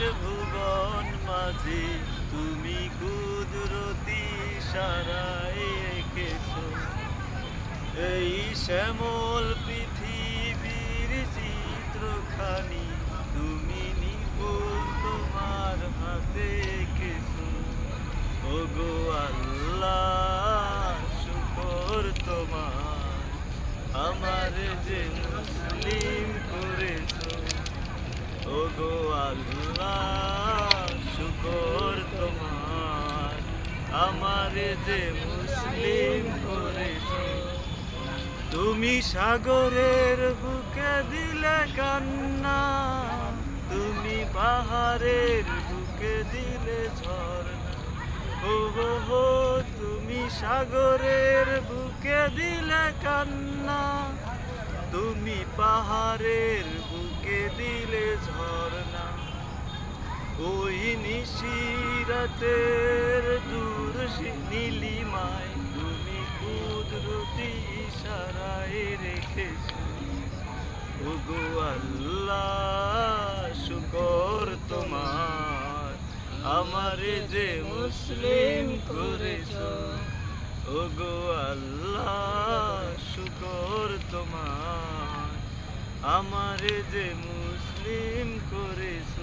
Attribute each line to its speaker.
Speaker 1: ভুবন মাঝে তুমি কুদরতি সারাই রেখেছো এই শ্যামল পৃথিবীর চিত্রখানি তুমি নিপুণ তোমার হাতে এঁকেছো। ওগো আল্লাহ, শুকর তোমার, আমার যে ওগো আল্লাহ, শুকর তোমার। আমার যে মুসলিম করেছ, তুমি সাগরের বুকে দিলে কান্না, তুমি পাহাড়ের বুকে দিলে ঝর্ণা। ও হো, তুমি সাগরের বুকে দিলে কান্না, তুমি পাহাড়ের বুকে দিলে ওই নিশিরাতের দূর নীলিমায় তুমি কুদরতি ইশারায় রেখেছো। ওগো আল্লাহ, শুকর তোমার, আমারে যে মুসলিম করেছ। ওগো আল্লাহ, শুকর তোমার, আমারে যে মুসলিম করেছ।